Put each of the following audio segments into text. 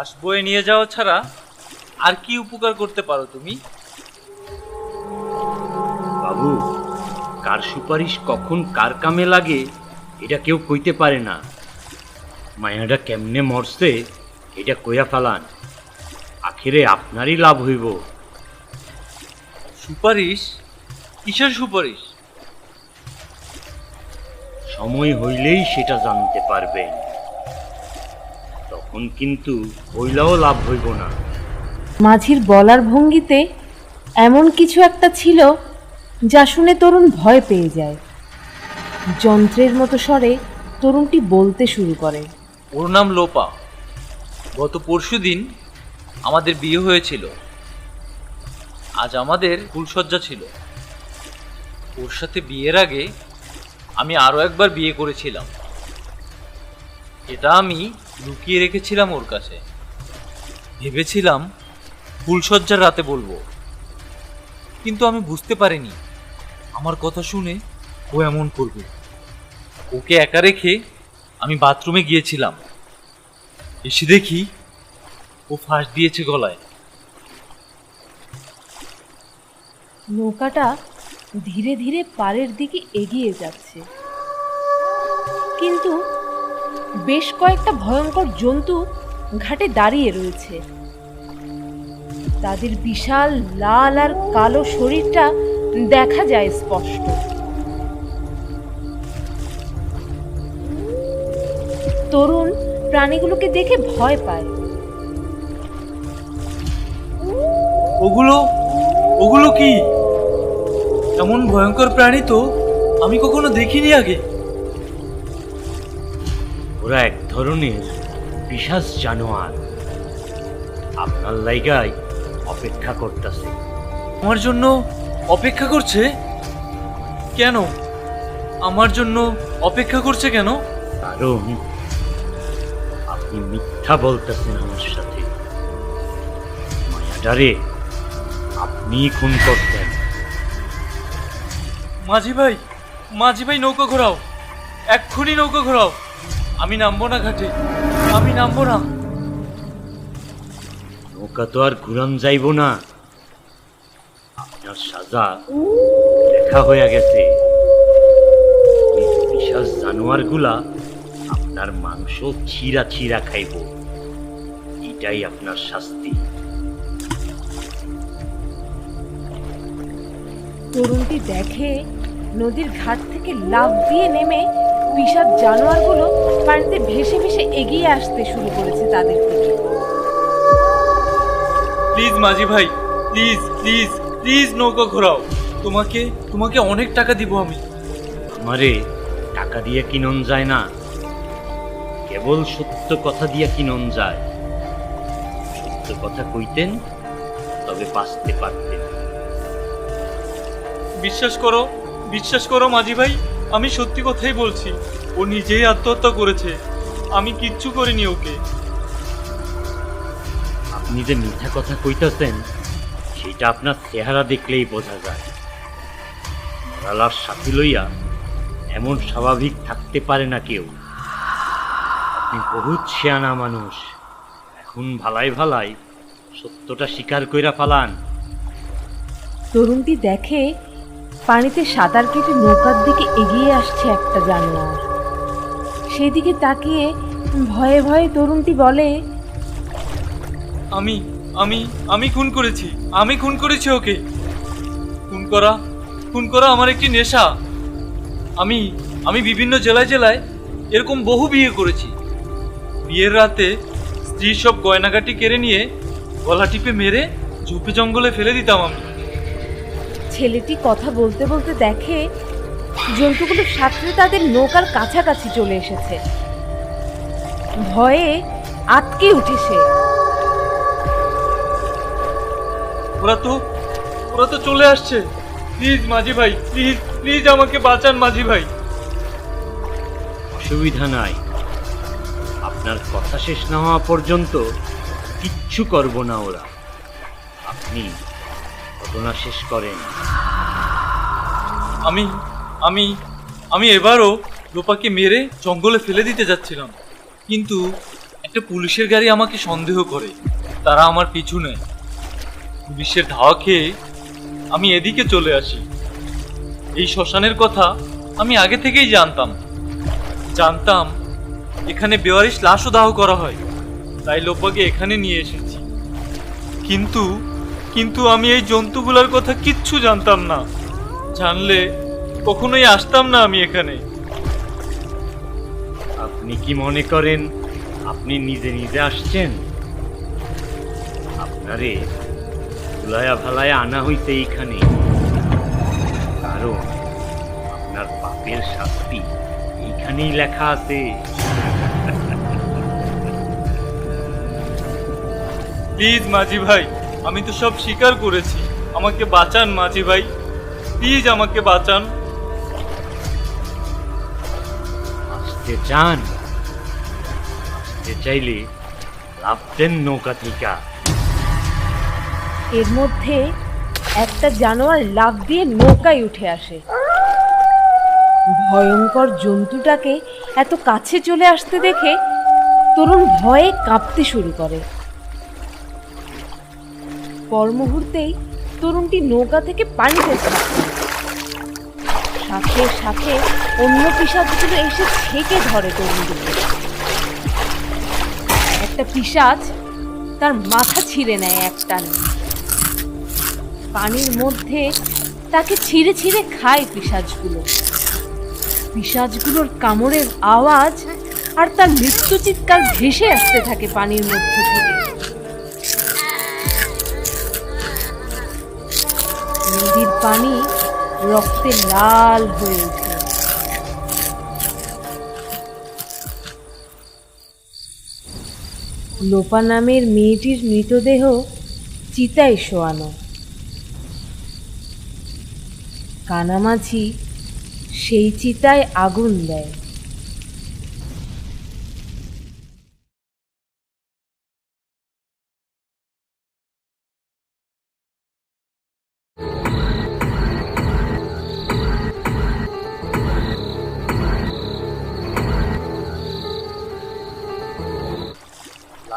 লাশ বয়ে নিয়ে যাওয়া ছাড়া আর কি উপকার করতে পারো তুমি? বাবু কার সুপারিশ কখন কার কামে লাগে এটা কেউ কইতে পারে না। মায়াটা কেমনে মরছে এটা কইয়া ফালান। আখিরে আপনারই লাভ হইব। সুপারিশ? কিসের সুপারিশ? সময় হইলেই সেটা জানতে পারবেন। তখন কিন্তু হইলেও লাভ হইব না। মাঝির বলার ভঙ্গিতে এমন কিছু একটা ছিল যা শুনে তরুণ ভয় পেয়ে যায়। যন্ত্রের মতো স্বরে তরুণটি বলতে শুরু করে। ওর নাম লোপা। গত পরশুদিন আমাদের বিয়ে হয়েছিল। আজ আমাদের ফুলসজ্জা ছিল। ওর সাথে বিয়ের আগে আমি আরও একবার বিয়ে করেছিলাম। এটা আমি লুকিয়ে রেখেছিলাম ওর কাছে। ভেবেছিলাম ফুলসজ্জার রাতে বলব। কিন্তু আমি বুঝতে পারিনি। আমার কথা শুনে ও এমন করবে। ওকে একা রেখে আমি বাথরুমে গিয়েছিলাম। এসে দেখি ও ফাঁস দিয়েছে গলায়। নৌকাটা ধীরে ধীরে পাড়ের দিকে এগিয়ে যাচ্ছে। কিন্তু বেশ কয়েকটা ভয়ঙ্কর জন্তু ঘাটে দাঁড়িয়ে রয়েছে। তাদের বিশাল, লাল আর কালো শরীরটা দেখা যায় স্পষ্ট। তরুণ প্রাণীগুলোকে দেখে ভয় পায়। ওগুলো ওগুলো কি? এমন ভয়ঙ্কর প্রাণী তো আমি কখনো দেখিনি আগে। ওরা এক ধরনের পিসাস জানোয়ার। আপনার লাইগায় অপেক্ষা করতেছে। আমার জন্য অপেক্ষা করছে? কেন? আমার জন্য অপেক্ষা করছে কেন? কারণ আপনি মিথ্যা বলতেছেন আমার সাথে। মায়াডারে, আপনি খুন করতেন। মাঝি ভাই মাঝি ভাই নৌকা ঘোরাও। এক্ষুনি নৌকা ঘোরাও। আমি নামবো না ঘাটে। আমি নামবো না। নৌকা তো আর ঘুরান যাইব না। আপনার সাজা দেখা হয়ে গেছে। এই বিশাল জানোয়ারগুলা আপনার মাংস ছিঁড়া ছিঁড়া খাইব। এটাই আপনার শাস্তি। তরুণটি দেখে নদীর ঘাট থেকে লাফ দিয়ে নেমে বিষাদ জানোয়ারগুলো পানিতে ভেসে ভেসে এগিয়ে আসতে শুরু করেছে তাদের দিকে প্লিজ মাঝি ভাই প্লিজ প্লিজ প্লিজ নৌকা ঘোরাও। তোমাকে তোমাকে অনেক টাকা দিব আমি। আমারে টাকা দিয়ে কিনন যায় না? কেবল সত্য কথা দিয়ে কিনন যায়? সত্য কথা কইতেন তবে বাঁচতে পারতেন। বিশ্বাস করো বিশ্বাস করো মাঝি ভাই। আমি সত্যি কথাই বলছি ও নিজেই আত্মহত্যা করেছে। আমি কিচ্ছু করিনি ওকে। আপনি যে মিথ্যা কথা কইতেছেন সেটা আপনার চেহারা দেখলেই বোঝা যায়। মরালার সাথী লইয়া এমন স্বাভাবিক থাকতে পারে না কেউ। আপনি বহুত শেয়ানা মানুষ। এখন ভালাই ভালাই সত্যটা স্বীকার কইরা ফালান তরুণটি দেখে পানিতে সাঁতার কেটে নৌকার দিকে এগিয়ে আসছে একটা জানোয়ার। সেদিকে তাকিয়ে ভয়ে ভয়ে তরুণটি বলে, আমি আমি আমি খুন করেছি, আমি খুন করেছি ওকে। খুন করা খুন করা আমার একটি নেশা। আমি আমি বিভিন্ন জেলায় জেলায় এরকম বহু বিয়ে করেছি। বিয়ের রাতে স্ত্রীর সব গয়নাগাটি কেড়ে নিয়ে গলা টিপে মেরে ঝুপে জঙ্গলে ফেলে দিতাম আমি। ছেলেটি কথা বলতে বলতে দেখে জন্তুগুলো সাঁতরে তাদের নৌকার কাছাকাছি চলে এসেছে। ভয়ে আটকে উঠেছে ওরা তো ওরা তো চলে আসছে। প্লিজ মাঝি ভাই প্লিজ প্লিজ আমাকে বাঁচান মাঝি ভাই। অসুবিধা নাই। আপনার কথা শেষ না হওয়া পর্যন্ত কিচ্ছু করব না ওরা। আপনি ঘটনা শেষ করেন। আমি আমি আমি এবারও লোপাকে মেরে জঙ্গলে ফেলে দিতে যাচ্ছিলাম। কিন্তু একটা পুলিশের গাড়ি আমাকে সন্দেহ করে। তারা আমার পিছু নেয়। পুলিশের ধাওয়া খেয়ে আমি এদিকে চলে আসি। এই শ্মশানের কথা আমি আগে থেকেই জানতাম। জানতাম এখানে বেওয়ারিশ লাশও দাহ করা হয়। তাই লোপাকে এখানে নিয়ে এসেছি। কিন্তু কিন্তু আমি এই জন্তুগুলোর কথা কিচ্ছু জানতাম না। জানলে কখনোই আসতাম না আমি এখানে। আপনি কি মনে করেন আপনি নিজে নিজে আসছেন? আপনারে ভুলায়া ভালায়া আনা হইতে এইখানে। কারণ আপনার পাপের শাস্তি এইখানেই লেখা আছে। প্লিজ মাঝি ভাই আমি তো সব স্বীকার করেছি। আমাকে বাঁচান মাঝি ভাই। প্লিজ আমাকে বাঁচান। আসতে চান? আসতে চাইলে লাভতেন নৌকা থেকে এর মধ্যে একটা জানোয়ার লাফ দিয়ে নৌকায় উঠে আসে। ভয়ঙ্কর জন্তুটাকে এত কাছে চলে আসতে দেখে তরুণ ভয়ে কাঁপতে শুরু করে। পর মুহূর্তেই তরুণটি নৌকা থেকে পানিতে ঝাঁপ সাথে সাথে অন্য পিসাজগুলো এসে ছেকে ধরে তরুণটিকে। একটা পিসাজ তার মাথা ছিঁড়ে নেয় একটানে পানির মধ্যে তাকে ছিঁড়ে ছিঁড়ে খায় পিসাজগুলো পিসাজগুলোর কামড়ের আওয়াজ আর তার মৃত্যু চিৎকার ভেসে আসতে থাকে পানির মধ্যে থেকে। পানি রক্তে লাল হয়ে উঠে লোপা নামের মেয়েটির মৃতদেহ চিতায় শোয়ানো। কানামাছি সেই চিতায় আগুন দেয়।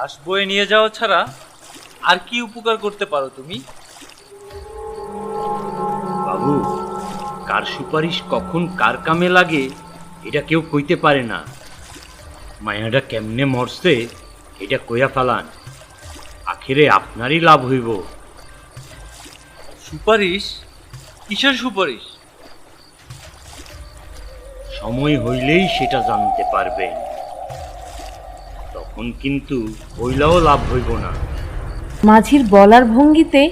লাশ বয়ে নিয়ে যাওয়া ছাড়া আর কি উপকার করতে পারো তুমি? বাবু কার সুপারিশ কখন কার কামে লাগে এটা কেউ কইতে পারে না। মায়াটা কেমনে মরছে এটা কইয়া ফালান। আখিরে আপনারই লাভ হইব। সুপারিশ? কিসের সুপারিশ? সময় হইলেই সেটা জানতে পারবেন। কিন্তু হইলেও লাভ হইব না। মাঝির বলার ভঙ্গিতে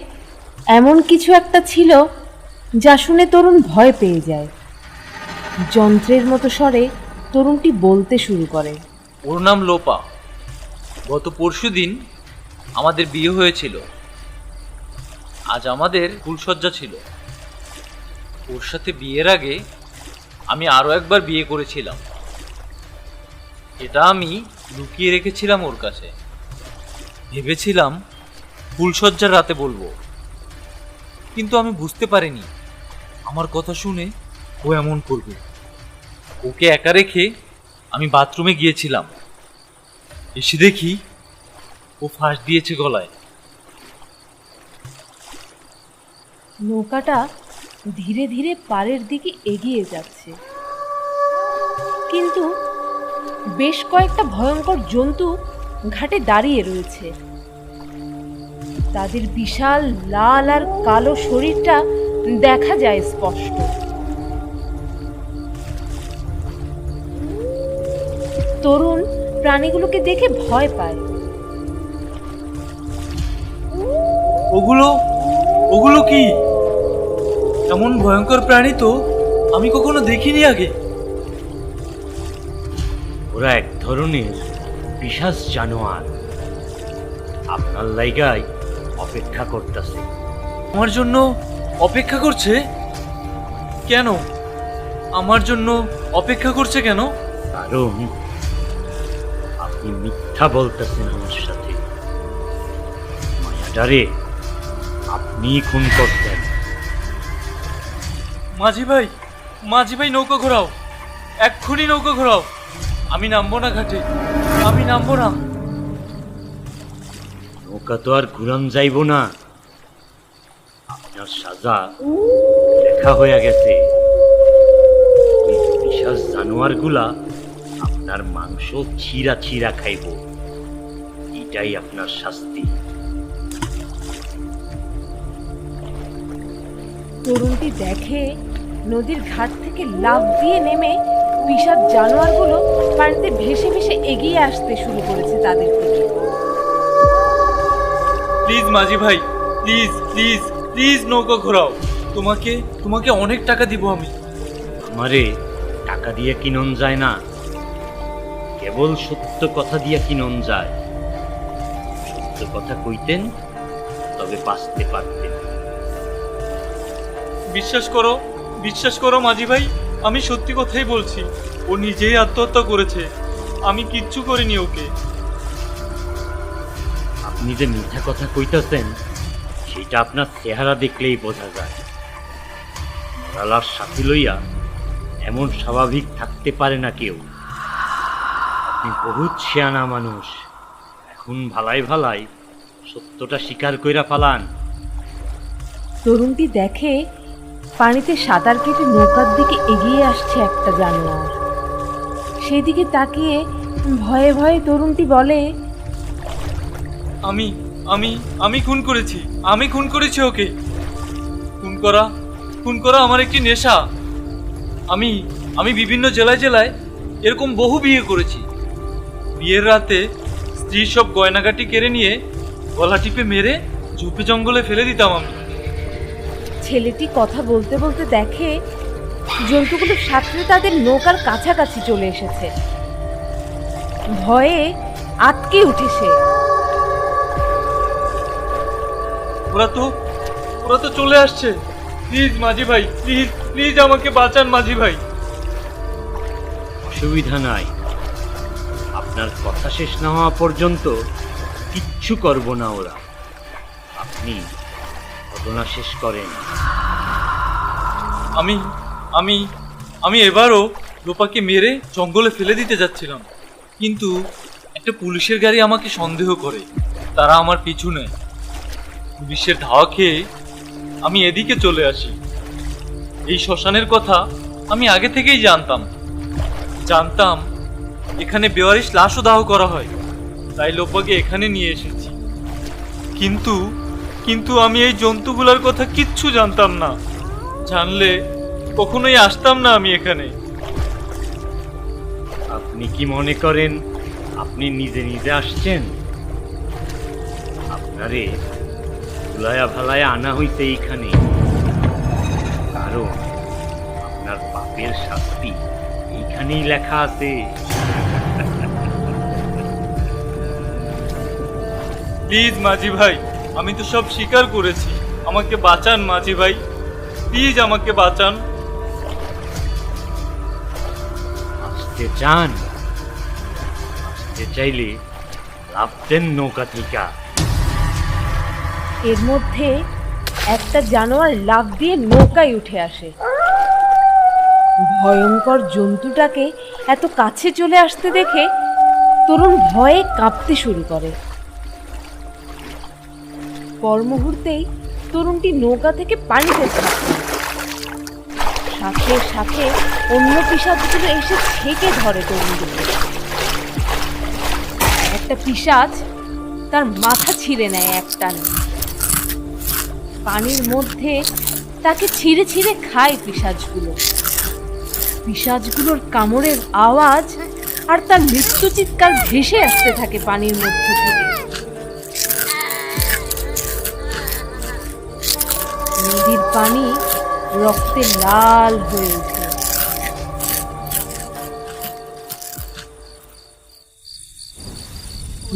এমন কিছু একটা ছিল যা শুনে তরুণ ভয় পেয়ে যায়। যন্ত্রের মতো স্বরে তরুণটি বলতে শুরু করে। ওর নাম লোপা। গত পরশুদিন আমাদের বিয়ে হয়েছিল। আজ আমাদের ফুলসজ্জা ছিল। ওর সাথে বিয়ের আগে আমি আরও একবার বিয়ে করেছিলাম। এটা আমি লুকিয়ে রেখেছিলাম ওর কাছে। ভেবেছিলাম ফুলসজ্জার রাতে বলব। কিন্তু আমি বুঝতে পারিনি। আমার কথা শুনে ও এমন করবে। ওকে একা রেখে আমি বাথরুমে গিয়েছিলাম। এসে দেখি ও ফাঁস দিয়েছে গলায়। নৌকাটা ধীরে ধীরে পাড়ের দিকে এগিয়ে যাচ্ছে। কিন্তু বেশ কয়েকটা ভয়ঙ্কর জন্তু ঘাটে দাঁড়িয়ে রয়েছে। তাদের বিশাল, লাল আর কালো শরীরটা দেখা যায় স্পষ্ট। তরুণ প্রাণীগুলোকে দেখে ভয় পায়। ওগুলো ওগুলো কি? এমন ভয়ঙ্কর প্রাণী তো আমি কখনো দেখিনি আগে। ওরা এক ধরনের পিসাস জানোয়ার। আপনার লাইগায় অপেক্ষা করতেছে। আমার জন্য অপেক্ষা করছে? কেন? আমার জন্য অপেক্ষা করছে কেন? কারণ আপনি মিথ্যা বলতেছেন আমার সাথে। মায়াটারে আপনি খুন করতেন। মাঝি ভাই মাঝি ভাই নৌকা ঘোরাও। এক্ষুনি নৌকা ঘোরাও। আমি নামবো না ঘাটে। আমি নামবো না। নৌকা তো আর ঘুরান যাইব না। আপনার সাজা লেখা হয়ে গেছে। এই বিশাল জানোয়ারগুলা আপনার মাংস ছিঁড়া ছিঁড়া খাইব। এটাই আপনার শাস্তি। তরুণটি দেখে নদীর ঘাট থেকে লাফ দিয়ে নেমে বিষাদ জানোয়ারগুলো পানিতে ভেসে ভেসে এগিয়ে আসতে শুরু করেছে তাদের দিকে প্লিজ মাঝি ভাই প্লিজ প্লিজ প্লিজ নৌকা ঘোরাও। তোমাকে তোমাকে অনেক টাকা দিব আমি। আমারে টাকা দিয়ে কিনন যায় না? কেবল সত্য কথা দিয়া কিনন যায়? সত্য কথা কইতেন তবে বাঁচতে পারতেন। বিশ্বাস করো বিশ্বাস করো মাঝি ভাই। আমি সত্যি কথাই বলছি ও নিজেই আত্মহত্যা করেছে। আমি কিচ্ছু করিনি ওকে। আপনি যে মিথ্যা কথা কইতেছেন সেটা আপনার চেহারা দেখলেই বোঝা যায়। মরালার সাথী লইয়া এমন স্বাভাবিক থাকতে পারে না কেউ। আপনি বহুত শেয়ানা মানুষ। এখন ভালাই ভালাই সত্যটা স্বীকার কইরা ফালান তরুণটি দেখে পানিতে সাঁতার কেটে নৌকার দিকে এগিয়ে আসছে একটা জানোয়ার। সেদিকে তাকিয়ে ভয়ে ভয়ে তরুণটি বলে, আমি আমি আমি খুন করেছি, আমি খুন করেছি ওকে। খুন করা খুন করা আমার একটি নেশা। আমি আমি বিভিন্ন জেলায় জেলায় এরকম বহু বিয়ে করেছি। বিয়ের রাতে স্ত্রীর সব গয়নাগাটি কেড়ে নিয়ে গলা টিপে মেরে ঝুপি জঙ্গলে ফেলে দিতাম আমি। ছেলেটি কথা বলতে বলতে দেখে জন্তুগুলো সাঁতরে তাদের নৌকার কাছাকাছি চলে এসেছে। ভয়ে আটকে উঠেছে ওরা তো ওরা তো চলে আসছে। প্লিজ মাঝি ভাই প্লিজ প্লিজ আমাকে বাঁচান মাঝি ভাই। অসুবিধা নাই। আপনার কথা শেষ না হওয়া পর্যন্ত কিচ্ছু করব না ওরা। আপনি ঘটনা শেষ করেন। আমি আমি আমি এবারও লোপাকে মেরে জঙ্গলে ফেলে দিতে যাচ্ছিলাম। কিন্তু একটা পুলিশের গাড়ি আমাকে সন্দেহ করে। তারা আমার পিছু নেয়। পুলিশের ধাওয়া খেয়ে আমি এদিকে চলে আসি। এই শ্মশানের কথা আমি আগে থেকেই জানতাম। জানতাম এখানে বেওয়ারিশ লাশও দাহ করা হয়। তাই লোপাকে এখানে নিয়ে এসেছি। কিন্তু কিন্তু আমি এই জন্তুগুলোর কথা কিচ্ছু জানতাম না। জানলে কখনোই আসতাম না আমি এখানে। আপনি কি মনে করেন আপনি নিজে নিজে আসছেন? আপনারে ভুলায়া ভালায়া আনা হইতে এইখানে। কারণ আপনার পাপের শাস্তি এইখানেই লেখা আছে। প্লিজ মাঝি ভাই, আমি তো সব স্বীকার করেছি। আমাকে বাঁচান মাঝি ভাই। প্লিজ আমাকে বাঁচান। আসতে চান আসতে চাইলে লাভতেন নৌকা থেকে এর মধ্যে একটা জানোয়ার লাফ দিয়ে নৌকায় উঠে আসে। ভয়ঙ্কর জন্তুটাকে এত কাছে চলে আসতে দেখে তরুণ ভয়ে কাঁপতে শুরু করে। পর মুহূর্তেই তরুণটি নৌকা থেকে পানিতে ঝাঁপ সাথে সাথে অন্য পিসাজগুলো এসে ছেকে ধরে তরুণটিকে একটা পিসাজ তার মাথা ছিঁড়ে নেয় একটানে। পানির মধ্যে তাকে ছিঁড়ে ছিঁড়ে খায় পিসাজগুলো। পিসাজগুলোর কামড়ের আওয়াজ আর তার মৃত্যু চিৎকার ভেসে আসতে থাকে পানির মধ্যে নদীর পানি রক্তে লাল হয়ে ওঠে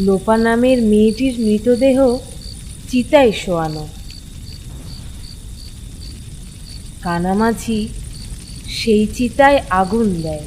লোপা নামের মেয়েটির মৃতদেহ চিতায় শোয়ানো। কানামাঝি সেই চিতায় আগুন দেয়।